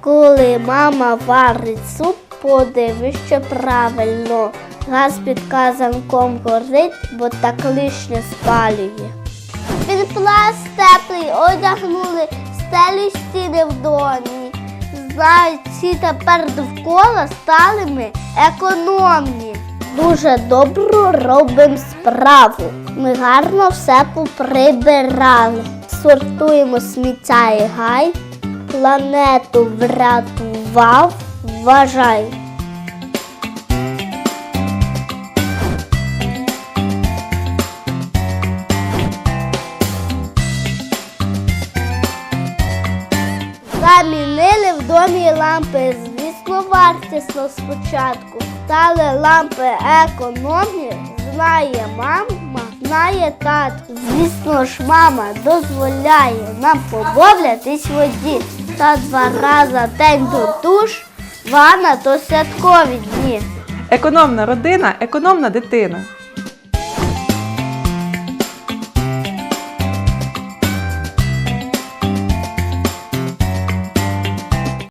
Коли мама варить суп, подивись, правильно. Газ під казанком горить, бо так лишнє спалює. Підплас теплий одягнули, стелі стіни в домі. Всі тепер довкола стали ми економні. Дуже добру робимо справу. Ми гарно все поприбирали. Сортуємо сміття і гай, планету врятував, вважай. Замінили в домі лампи, звісно, вартісно спочатку. Стали лампи економні, знає мама, знає тат. Звісно ж, мама дозволяє нам побавлятись воді. Та два рази день до душ, ванна то святкові дні. Економна родина, економна дитина.